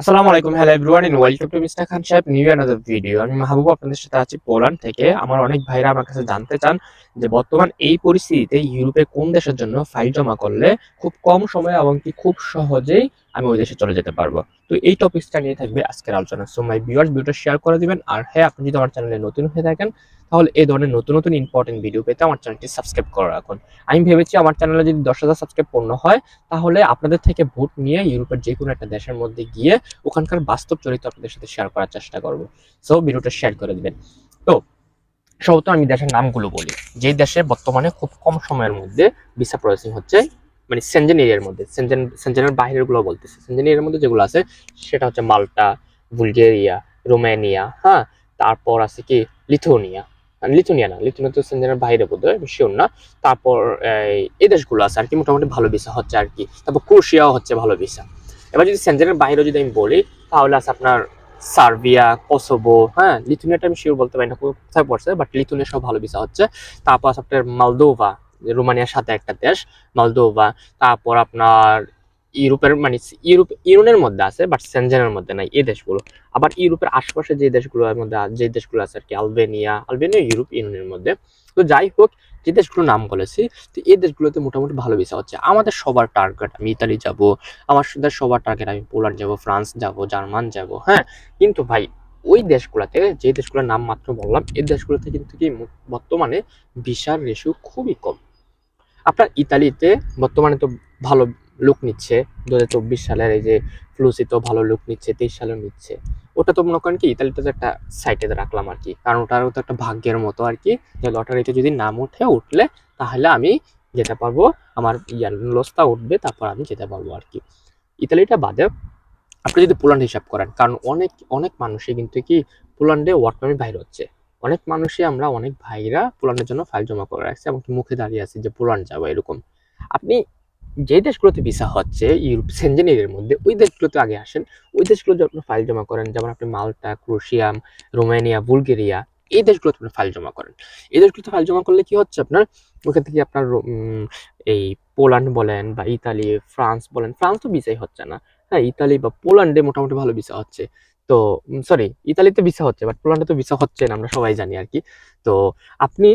আসসালামু আলাইকুম, hello everyone in welcome to mister Khan সাহেব নিউ অ্যানাদার ভিডিও আমি মাহবুব আপনাদের সাথে আছি পোল্যান্ড থেকে। আমার অনেক ভাইরা আমার কাছে জানতে চান যে বর্তমান এই পরিস্থিতিতে ইউরোপে কোন দেশের জন্য ফাইল জমা করলে খুব কম সময়ে এবং কি খুব সহজেই আমি ওই দেশে চলে যেতে পারব। তো এই টপিকসটা নিয়ে থাকবে আজকের আলোচনা। সো মাই ভিউয়ার্স ভিডিওটা শেয়ার করে দিবেন। আর হ্যাঁ আপনি যদি আমার চ্যানেলে নতুন হয়ে থাকেন, তাহলে এই ধরনের নতুন নতুন ইম্পর্টেন্ট ভিডিও পেতে আমার চ্যানেলটি সাবস্ক্রাইব করে রাখুন। আমি ভেবেছি আমার চ্যানেলে যদি দশ হাজার সাবস্ক্রাইব পূর্ণ হয়, তাহলে আপনাদের থেকে ভোট নিয়ে ইউরোপের যে কোনো একটা দেশের মধ্যে গিয়ে ওখানকার বাস্তব চরিত্র আপনাদের সাথে শেয়ার করার চেষ্টা করব। সো ভিডিওটা শেয়ার করে দিবেন। তো সবত আমি দেশের নামগুলো বলি। যে দেশে বর্তমানে খুব কম সময়ের মধ্যে ভিসা প্রসেসিং হচ্ছে মানে সেনজেন এরিয়ার মধ্যে সেনজেন সেনজেনের বাইরেরগুলো বলতেছে। সেনজেন এরিয়ার মধ্যে যেগুলো আছে, সেটা হচ্ছে মাল্টা, বুলগেরিয়া, রোমানিয়া হ্যাঁ? তারপর আছে কি? লিথুনিয়া। লিথুনিয়া না, লিথুনিয়া তো সেনজেনের বাইরে বোধ হয় শিওর না। তারপর, এই- দেশগুলো আছে আর কি, মোটামুটি ভালো ভিসা হচ্ছে আর কি। তারপর ক্রোশিয়াও হচ্ছে ভালো ভিসা এবার যদি সেনজেনের বাইরে যদি আমি বলি, তাহলে আছে আপনার সার্বিয়া, কোসোভো হ্যাঁ? লিথুনিয়াটা আমি শিওর বলতে পারি না, কোথায় পড়ছে বাট লিথুনিয়া সব ভালো ভিসা হচ্ছে। তারপর আপনার মালদোভা রোমানিয়ার সাথে একটা দেশ, মালদোভা। তারপর আপনার ইউরোপের মানে ইউরোপ, ইউরোনের মধ্যে আছে বাট সেনজেনের মধ্যে নাই, এই দেশগুলো। আবার ইউরোপের আশপাশে যে দেশগুলোর মধ্যে, যে দেশগুলো আছে আর কি, আলবেনিয়া আলবেনিয়া, ইউরোপ, ইউনিয়নের মধ্যে। তো যাই হোক, যে দেশগুলোর নাম বলেছি, তো এই দেশগুলোতে মোটামুটি ভালো ভিসা হচ্ছে। আমাদের সবার টার্গেট আমি ইতালি যাব, আমার সবার টার্গেট আমি পোল্যান্ড যাব, ফ্রান্স যাব, জার্মান যাব হ্যাঁ? কিন্তু ভাই, ওই দেশগুলোতে, যে দেশগুলোর নাম মাত্র বললাম, এই দেশগুলোতে কিন্তু কি বর্তমানে ভিসার রেশিও খুবই কম। আপনার ইতালিতে বর্তমানে তো ভালো লুক নিচ্ছে দু হাজার চব্বিশ সালের এই যে ফ্লুসি তো ভালো লুক নিচ্ছে, তেইশ সালেও নিচ্ছে। ওটা তো মনে করেন কি, ইতালিতে তো একটা সাইটে রাখলাম আর কি। কারণ ওটারও তো একটা ভাগ্যের মতো আর কি, যে লটারিতে যদি নাম উঠে উঠলে তাহলে আমি যেতে পারব, আমার ইয়ার লসটা উঠবে, তারপর আমি যেতে পারব আর কি। ইতালিটা বাদে আপনি যদি পোল্যান্ড হিসাব করেন, কারণ অনেক অনেক মানুষই কিন্তু কি পোল্যান্ডে ওয়ার্ক পারমিট বাইরে হচ্ছে। অনেক মানুষই আমরা অনেক ভাইরা পোল্যান্ডের জন্য ফাইল জমা করে রাখছি এমনকি মুখে দাঁড়িয়ে আছি যে পোল্যান্ড যাব এরকম। আপনি যে দেশগুলোতে ভিসা হচ্ছে ইউরোপ সেনজেন মধ্যে, ওই দেশগুলোতে আগে আসেন। ওই দেশগুলো যখন ফাইল জমা করেন। যেমন আপনি মাল্টা ক্রোশিয়াম রোমানিয়া, বুলগেরিয়া, এই দেশগুলোতে আপনি ফাইল জমা করেন। এই দেশগুলোতে ফাইল জমা করলে কি হচ্ছে আপনার? ওখান থেকে আপনার এই পোল্যান্ড বলেন বা ইতালি, ফ্রান্স বলেন, ফ্রান্স তো ভিসাই হচ্ছে না। হ্যাঁ ইতালি বা পোল্যান্ডে মোটামুটি ভালো ভিসা হচ্ছে। তো সরি ইতালিতে ভিসা হচ্ছে বাট পোল্যান্ডে তো ভিসা হচ্ছে না, আমরা সবাই জানি আর কি। তো, আপনি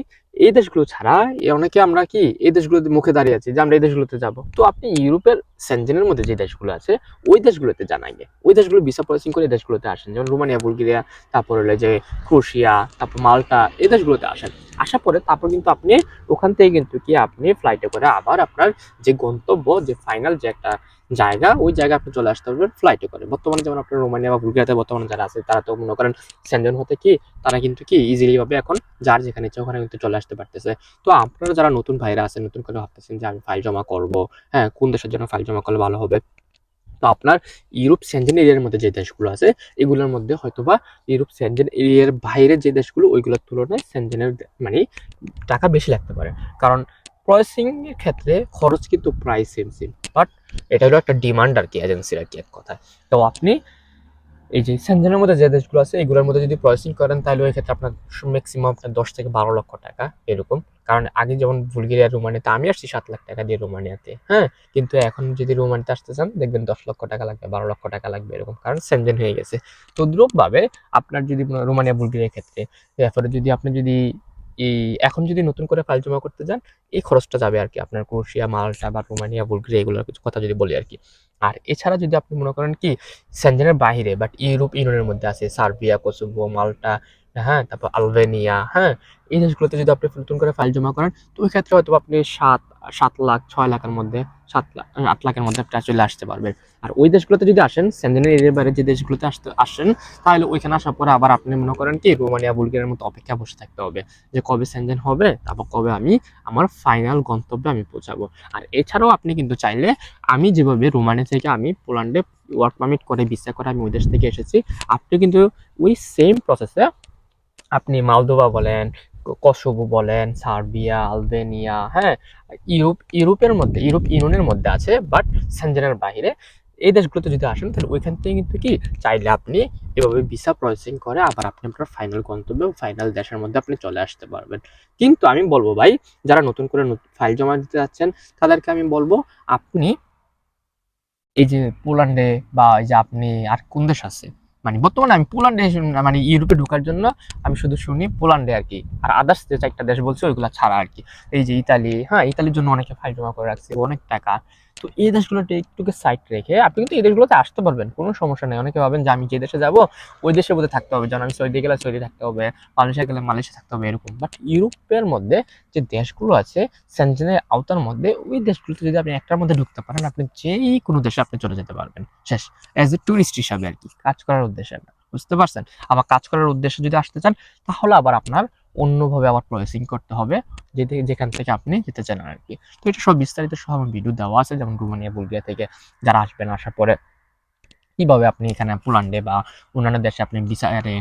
এই দেশগুলো ছাড়া অনেকে আমরা কি, এই দেশগুলোতে মুখে দাঁড়িয়ে আছি যে আমরা এই দেশগুলোতে যাব। তো আপনি ইউরোপের সেনজেনের মধ্যে যে দেশগুলো আছে, ওই দেশগুলোতে জানা গিয়ে ওই দেশগুলো ভিসা প্রসেসিং করে দেশগুলোতে আসেন। যেমন রোমানিয়া, বুলগেরিয়া, তারপর হলো যে ক্রোশিয়া, তারপর মাল্টা, এই দেশগুলোতে আসেন। আসার পরে তারপর কিন্তু আপনি ওখান থেকে কিন্তু কি আপনি ফ্লাইটে করে আবার আপনার যে গন্তব্য, যে ফাইনাল যে একটা জায়গা, ওই জায়গা আপনি চলে আসতে পারবেন ফ্লাইটে করে। বর্তমানে যেমন আপনার রোমানিয়া বা বুলগেরিয়াতে বর্তমানে যারা আছে, তারা তো মনে করেন সেনজেন হতে কি, তারা কিন্তু কি ইজিলি ভাবে এখন যার যেখানে ইচ্ছা ওখানে কিন্তু চলে আসতে পারতেছে। তো আপনারা যারা নতুন ভাইরা আছেন, নতুন করে ভাবতেছেন যে আমি ফাইল জমা করব হ্যাঁ কোন দেশের জন্য ফাইল জমা করলে ভালো হবে? তো আপনার ইউরোপ স্যান্ডেন এরিয়ার মধ্যে যে দেশগুলো আছে, এগুলোর মধ্যে হয়তোবা ইউরোপ স্যান্ডেন এরিয়ার বাইরে যে দেশগুলো, ওইগুলোর তুলনায় সেনজেনের দে- মানে টাকা বেশি লাগতে পারে। কারণ প্রসেসিংয়ের ক্ষেত্রে খরচ কিন্তু প্রায় সেম সেম বাট এটা হলো একটা ডিমান্ড আর কি এজেন্সির আর কি এক কথা তো আপনি এই যে সেনজেনের মধ্যে যে দেশগুলো আছে, এগুলোর মধ্যে যদি প্রসেসিং করেন, তাহলে ওই ক্ষেত্রে আপনার ম্যাক্সিমাম আপনার দশ থেকে বারো লক্ষ টাকা এরকম। কারণ আগে যেমন বুলগেরিয়া, রোমানিয়াতে আমি আসছি সাত লাখ টাকা দিয়ে রোমানিয়াতে হ্যাঁ? কিন্তু এখন যদি রোমানিতে আসতে চান, দেখবেন দশ লক্ষ টাকা লাগবে, বারো লক্ষ টাকা লাগবে এরকম, কারণ সেনজেন হয়ে গেছে। তদ্রুপভাবে আপনার যদি রোমানিয়া, বুলগেরিয়ার ক্ষেত্রে তারপরে যদি আপনি যদি এই এখন যদি নতুন করে ফাইল জমা করতে যান, এই খরচটা যাবে আর কি। আপনার ক্রোশিয়া, মালটা বা রোমানিয়া, বুলগেরিয়া এগুলোর কিছু কথা যদি বলি আর কি। আর এছাড়া যদি আপনি মনে করেন কি সেনজেনের বাইরে বাট ইউরোপ ইউনিয়নের মধ্যে আছে, সার্বিয়া কোসোভো মাল্টা হ্যাঁ তারপর আলবেনিয়া হ্যাঁ এই দেশগুলোতে যদি আপনি নতুন করে ফাইল জমা করেন, তো ওই ক্ষেত্রে হয়তো আপনি সাত সাত লাখ, ছয় লাখের মধ্যে, সাত লাখ আট লাখের মধ্যে আপনি চলে আসতে পারবেন। আর ওই দেশগুলোতে যদি আসেন সেনজেনের এরিয়ার বাইরে যে দেশগুলোতে আসতে, আসেন, তাহলে ওইখানে আসার পরে আবার আপনি মনে করেন কি, রোমানিয়া, বুলগেরিয়ার মতো অপেক্ষা বসে থাকতে হবে। যে কবে সেনজেন হবে, তারপর কবে আমি আমার ফাইনাল গন্তব্যে আমি পৌঁছাবো। আর এছাড়াও আপনি কিন্তু চাইলে আমি যেভাবে রোমানিয়া থেকে আমি পোল্যান্ডে ওয়ার্ক পারমিট করে ভিসা করে আমি ওই দেশ থেকে এসেছি, আপনি কিন্তু ওই সেম প্রসেসে আপনি মালদোভা বলেন কসোভো বলেন, সার্বিয়া, আলবেনিয়া হ্যাঁ ইউরোপ, ইউরোপের মধ্যে, ইউরোপ ইউনিয়নের মধ্যে আছে বাট সেনজেনের বাইরে। এই দেশগুলোতে যদি আসেন, তাহলে ওইখান থেকে কিন্তু কি, চাইলে আপনি এভাবে ভিসা প্রসেসিং করে আবার আপনি আপনার ফাইনাল গন্তব্য ফাইনাল দেশের মধ্যে আপনি চলে আসতে পারবেন। কিন্তু আমি বলব ভাই, যারা নতুন করে ফাইল জমা দিতে যাচ্ছেন, তাদেরকে আমি বলব, আপনি এই যে পোল্যান্ডে বা এই যে আপনি আর কোন দেশ আছে মানে বর্তমানে আমি পোল্যান্ডে মানে ইউরোপে ঢোকার জন্য আমি শুধু শুনি পোল্যান্ডে আর কি। আর আদার্স যে চারটা দেশ বলছে, ওইগুলো ছাড়া আর কি। এই যে ইতালি হ্যাঁ ইতালির জন্য অনেকে ফাইল জমা করে রাখছে, অনেক টাকা। তো এই দেশগুলোতে একটুকে সাইড রেখে আপনি কিন্তু এই দেশগুলোতে আসতে পারবেন, কোনো সমস্যা নেই। অনেকে ভাবেন যে আমি যে দেশে যাব, ওই দেশের মধ্যে থাকতে হবে। যেমন আমি সৌদি গেলে সৌদি থাকতে হবে, মালয়েশিয়া গেলে মালয়েশিয়া থাকতে হবে, এরকম। বাট ইউরোপের মধ্যে যে দেশগুলো আছে সেনজেনের আওতার মধ্যে ওই দেশগুলোতে যদি আপনি একটার মধ্যে ঢুকতে পারেন, আপনি যেই কোনো দেশে আপনি চলে যেতে পারবেন। শেষ। অ্যাজ এ ট্যুরিস্ট হিসাবে আর কি। কাজ করার উদ্দেশ্যে বুঝতে পারছেন? আবার কাজ করার উদ্দেশ্যে যদি আসতে চান, তাহলে আবার আপনার অন্যভাবে আবার প্রসেসিং করতে হবে যেখান থেকে আপনি যেতে চান আর কি। তো এটা সব বিস্তারিত সব আমার ভিডিও দেওয়া আছে, যেমন রুমানিয়া বুলগিয়া থেকে যারা আসবেন আসার পরে। কীভাবে আপনি এখানে পোল্যান্ডে বা অন্যান্য দেশে আপনি বিচারে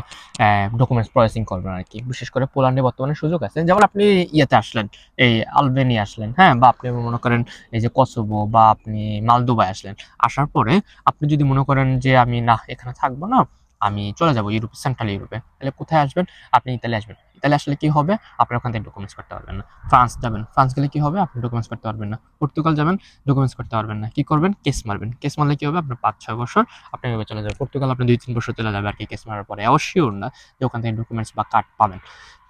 ডকুমেন্টস প্রসেসিং করবেন আর কি। বিশেষ করে পোল্যান্ডে বর্তমানে সুযোগ আছে। যেমন আপনি ইয়েতে আসলেন, এই আলবেনিয়া আসলেন হ্যাঁ? বা আপনি মনে করেন এই যে কসোভো বা আপনি মালদোবায় আসলেন। আসার পরে আপনি যদি মনে করেন যে আমি, না, এখানে থাকব না, আমি চলে যাব ইউরোপ সেন্ট্রাল ইউরোপে। তাহলে কোথায় আসবেন? আপনি ইতালি আসবেন। ইতালি আসলে কি হবে? আপনি ওখান থেকে ডকুমেন্টস করতে পারবেন না। ফ্রান্স যাবেন। ফ্রান্স গেলে কি হবে? আপনি ডকুমেন্টস করতে পারবেন না। পর্তুগাল যাবেন ডকুমেন্টস করতে পারবেন না। কি করবেন? কেস মারবেন। কেস মারলে কি হবে? আপনার পাঁচ ছয় বছর আপনি এভাবে চলে যাবেন। পর্তুগাল আপনি দুই তিন বছর চলে যাবে আর কি কেস মারার পরে। অবশ্যই না যে ওখান থেকে ডকুমেন্টস বা কার্ড পাবেন।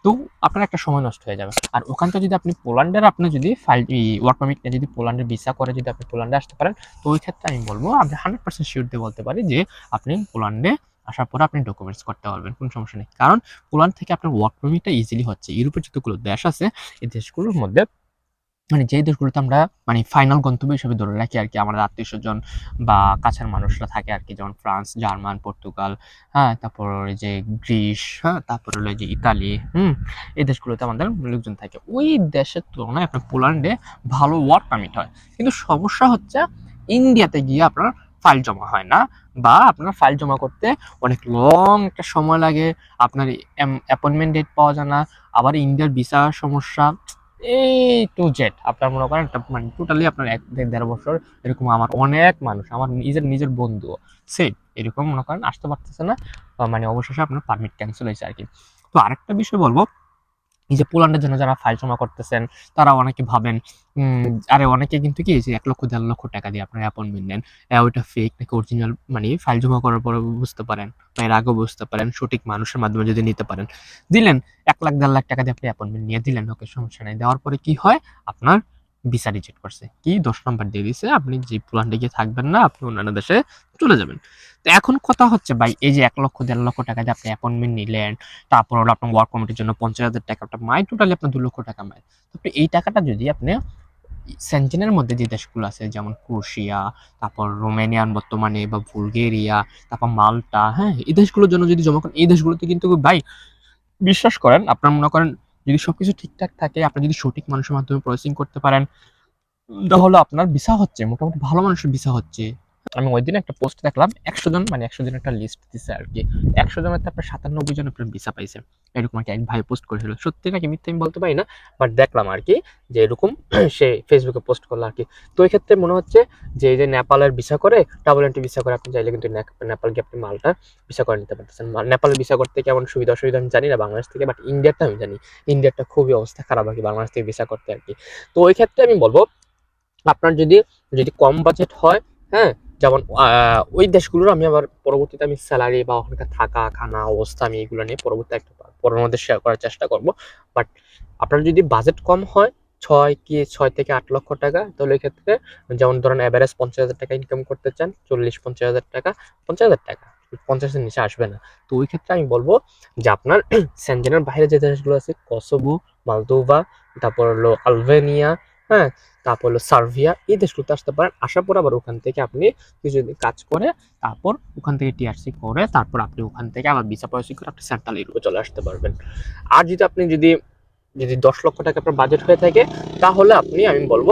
তো আপনার একটা সময় নষ্ট হয়ে যাবে। আর ওখান থেকে যদি আপনি পোল্যান্ডের, আপনি যদি ফাইল ওয়ার্ক পারমিট নিয়ে যদি পোল্যান্ডের ভিসা করে যদি আপনি পোল্যান্ডে আসতে পারেন, তো ওই ক্ষেত্রে আমি বলব আপনি হান্ড্রেড পার্সেন্ট শিওর দিয়ে বলতে পারি যে আপনি পোল্যান্ডে আসার পরে আপনি ডকুমেন্টস করতে পারবেন, কোনো সমস্যা নেই। কারণ পোল্যান্ড থেকে আপনার ওয়ার্ক পারমিটটা ইজিলি হচ্ছে। ইউরোপের যতগুলো দেশ আছে, এই দেশগুলোর মধ্যে মানে যেই দেশগুলোতে আমরা মানে ফাইনাল গন্তব্য হিসেবে ধরে রাখি আর কি, আমাদের আত্মীয় স্বজন বা কাছের মানুষরা থাকে আর কি, যেমন ফ্রান্স, জার্মান, পর্তুগাল হ্যাঁ তারপর ওই যে গ্রিস হ্যাঁ তারপর হলো যে ইতালি, হুম, এই দেশগুলোতে আমাদের লোকজন থাকে। ওই দেশের তুলনায় আপনার পোল্যান্ডে ভালো ওয়ার্ক পারমিট হয়। কিন্তু সমস্যা হচ্ছে ইন্ডিয়াতে গিয়ে আপনার ফাইল জমা হয় না বা আপনার ফাইল জমা করতে অনেক লং একটা সময় লাগে। আপনার অ্যাপয়েন্টমেন্ট ডেট পাওয়া যায় না। আবার ইন্ডিয়ার ভিসা সমস্যা, এই টু জেড আপনার মনে করেন মানে টোটালি আপনার এক দেড় বছর এরকম আমার অনেক মানুষ, আমার নিজের নিজের বন্ধু সেম এরকম মনে করেন আসতে পারতেছে না। মানে অবশেষে আপনার পারমিট ক্যান্সেল হয়েছে আর কি। তো আরেকটা বিষয় বলব যে পোল্যান্ডের জন্য যারা ফাইল জমা করতেছেন তারা অনেকে ভাবেন আরে অনেকে কিন্তু কি যে এক লক্ষ, দেড় লক্ষ টাকা দিয়ে আপনার অ্যাপয়েন্টমেন্ট নেন ওইটা ফেক নাকি অরিজিনাল মানে ফাইল জমা করার পরে বুঝতে পারেন বা এর আগেও বুঝতে পারেন, সঠিক মানুষের মাধ্যমে যদি নিতে পারেন। দিলেন, এক লাখ, দেড় লাখ টাকা দিয়ে আপনি অ্যাপয়েন্টমেন্ট নিয়ে দিলেন, ওকে সমস্যা নেই। দেওয়ার পরে কি হয়? আপনার ভিসা রিজেক্ট করছে। কি দশ নম্বর দিয়ে দিছে আপনি যে পোল্যান্ডে গিয়ে থাকবেন না, আপনি অন্যান্য দেশে চলে যাবেন। তো এখন কথা হচ্ছে ভাই, এই যে এক লক্ষ, দেড় লক্ষ টাকা দিয়ে আপনি অ্যাপয়েন্টমেন্ট নিলেন, তারপর হলো আপনার ওয়ার্ক কমিটির জন্য পঞ্চাশ হাজার টাকা, আপনার মাই টোটালি আপনার দু লক্ষ টাকা মায় আপনি এই টাকাটা যদি আপনি সেন্টেনের মধ্যে যে দেশগুলো আছে, যেমন ক্রোশিয়া, তারপর রোমানিয়ান বর্তমানে বা বুলগেরিয়া, তারপর মাল্টা হ্যাঁ এই দেশগুলোর জন্য যদি জমা করেন, এই দেশগুলোতে কিন্তু ভাই, বিশ্বাস করেন, আপনার মনে করেন যদি সব কিছু ঠিকঠাক থাকে আপনি যদি সঠিক মানুষের মাধ্যমে প্রসেসিং করতে পারেন, তাহলে আপনার ভিসা হচ্ছে, মোটামুটি ভালো মানুষের ভিসা হচ্ছে। আমি ওই দিন একটা পোস্ট দেখলাম, একশো জন মানে একশো জন একটা লিস্ট দিছে আর কি। একশো জনের আপনার সাতানব্বই জন আপনার ভিসা পাইছে। এরকম আর কি এক ভাই পোস্ট করেছিল। সত্যি নাকি মিথ্যে আমি বলতে পারি না বাট দেখলাম আর কি যে এরকম সে ফেসবুকে পোস্ট করল আর কি। তো এই ক্ষেত্রে মনে হচ্ছে যে এই যে নেপালের ভিসা করে ডাবল এন্ট্রি ভিসা করে, আপনি চাইলে কিন্তু নেপাল গিয়ে আপনি মালটা ভিসা করে নিতে পারতেছেন। নেপালের ভিসা করতে কেমন সুবিধা অসুবিধা আমি জানি না, বাংলাদেশ থেকে বাট ইন্ডিয়ারটা আমি জানি। ইন্ডিয়ারটা খুবই অবস্থা খারাপ আর কি, বাংলাদেশ থেকে ভিসা করতে আর কি। তো ওই ক্ষেত্রে আমি বলব, আপনার যদি যদি কম বাজেট হয় হ্যাঁ যেমন ওই দেশগুলোর আমি আবার পরবর্তীতে আমি স্যালারি বা ওখানকার থাকা, খানা, অবস্থা আমি এগুলো নিয়ে পরবর্তী একটা পরের মধ্যে শেয়ার করার চেষ্টা করব। বাট আপনার যদি বাজেট কম হয়, ছয় কি ছয় থেকে আট লক্ষ টাকা, তাহলে এই ক্ষেত্রে যেমন ধরেন অ্যাভারেজ পঞ্চাশ হাজার টাকা ইনকাম করতে চান, চল্লিশ, পঞ্চাশ হাজার টাকা, পঞ্চাশ হাজার টাকা পঞ্চাশের নিচে আসবে না। তো ওই ক্ষেত্রে আমি বলব যে আপনার সেনজেনের বাইরে যে দেশগুলো আছে কসোভো মালদোভা তারপর হলো আলবেনিয়া হ্যাঁ তারপর হলো সার্ভিয়া, এই দেশগুলোতে আসতে পারেন। আসার পর আবার ওখান থেকে আপনি কিছুদিন কাজ করে তারপর ওখান থেকে টিআরসি করে তারপর আপনি ওখান থেকে আবার ভিসা প্রসেসিং করে আপনি সেন্ট্রাল ইউরোপে চলে আসতে পারবেন। আর যদি আপনি যদি যদি দশ লক্ষ টাকা আপনার বাজেট হয়ে থাকে, তাহলে আপনি, আমি বলব,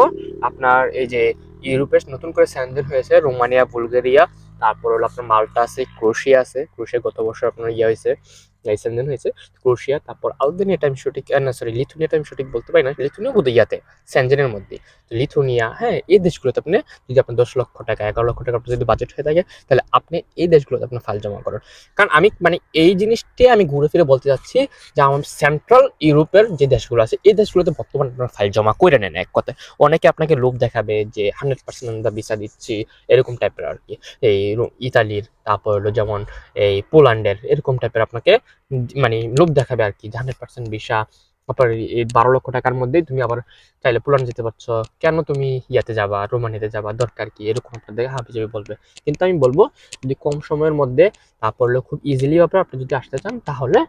আপনার এই যে ইউরোপে নতুন করে স্যান্ডেল হয়েছে, রোমানিয়া, বুলগেরিয়া, তারপর হলো আপনার মাল্টা আছে, ক্রোশিয়া আছে। ক্রোশিয়া গত বছর আপনার ইয়ে হয়েছে। সেনজেন হয়েছে ক্রোশিয়া তারপর আলবেনিয়াটা আমি সঠিক না সরি লিথুনিয়া টাইম সঠিক বলতে পারি না, লিথুনিয়া বোধ ইয়াতে সেনজেনের মধ্যে। তো লিথুনিয়া হ্যাঁ এই দেশগুলোতে আপনি, যদি আপনার দশ লক্ষ টাকা, এগারো লক্ষ টাকা আপনার যদি বাজেট হয়ে থাকে, তাহলে আপনি এই দেশগুলোতে আপনার ফাইল জমা করেন। কারণ আমি মানে এই জিনিসটাই আমি ঘুরে ফিরে বলতে যাচ্ছি যে আমার সেন্ট্রাল ইউরোপের যে দেশগুলো আছে, এই দেশগুলোতে বর্তমানে আপনার ফাইল জমা করে নেন, এক কথায়। অনেকে আপনাকে লোভ দেখাবে যে হান্ড্রেড পার্সেন্ট আমরা ভিসা দিচ্ছি, এরকম টাইপের আর কি। এই, ইতালির, তারপর হলো যেমন এই পোল্যান্ডের, এরকম টাইপের আপনাকে মানে লোভ দেখাবে আর কি হান্ড্রেড পার্সেন্ট ভিসা, তারপর এই বারো লক্ষ টাকার মধ্যেই তুমি আবার চাইলে পোল্যান্ড যেতে পারছ। কেন তুমি ইয়াতে যাবা, রোমানিয়াতে যাবা, দরকার কি? এরকম আপনাদের হাবি যাবে বলবে। কিন্তু আমি বলব, যদি কম সময়ের মধ্যে তারপর পড়লে খুব ইজিলি ব্যাপার আপনি যদি আসতে চান, তাহলে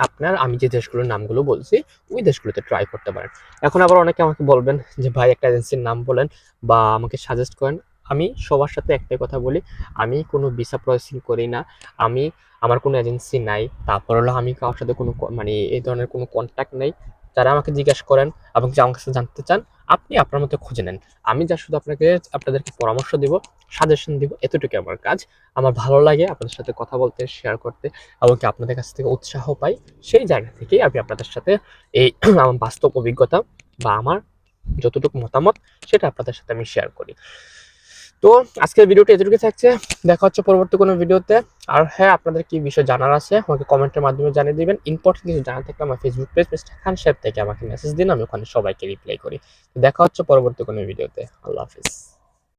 আপনার, আমি যে দেশগুলোর নামগুলো বলছি, ওই দেশগুলোতে ট্রাই করতে পারেন। এখন আবার অনেকে আমাকে বলবেন যে, ভাই, একটা এজেন্সির নাম বলেন বা আমাকে সাজেস্ট করেন। আমি সবার সাথে একটাই কথা বলি, আমি কোনো ভিসা প্রসেসিং করি না, আমি, আমার কোনো এজেন্সি নাই, তারপর হলো আমি কারোর সাথে কোনো মানে এই ধরনের কোনো কন্ট্যাক্ট নেই, যারা আমাকে জিজ্ঞেস করেন এবং যে আমার কাছে জানতে চান, আপনি আপনার মতো খুঁজে নেন। আমি যা শুধু আপনাকে আপনাদেরকে পরামর্শ দিব সাজেশন দিব এতটুকু আমার কাজ। আমার ভালো লাগে আপনাদের সাথে কথা বলতে শেয়ার করতে এমনকি আপনাদের কাছ থেকে উৎসাহ পাই। সেই জায়গা থেকেই আমি আপনাদের সাথে এই আমার বাস্তব অভিজ্ঞতা বা আমার যতটুকু মতামত, সেটা আপনাদের সাথে আমি শেয়ার করি। তো আজকের ভিডিওটি এতটুকু থাকছে। দেখা হচ্ছে পরবর্তী কোনো ভিডিওতে। আর হ্যাঁ আপনাদের কি বিষয় জানার আছে, আমাকে কমেন্টের মাধ্যমে জানিয়ে দিবেন। ইম্পর্টেন্ট কিছু জানা থাকলে আমার ফেসবুক পেজ মিস্টার খান সাহেব থেকে আমাকে মেসেজ দিন, আমি ওখানে সবাইকে রিপ্লাই করি। দেখা হচ্ছে পরবর্তী কোনো ভিডিওতে। আল্লাহ হাফিজ।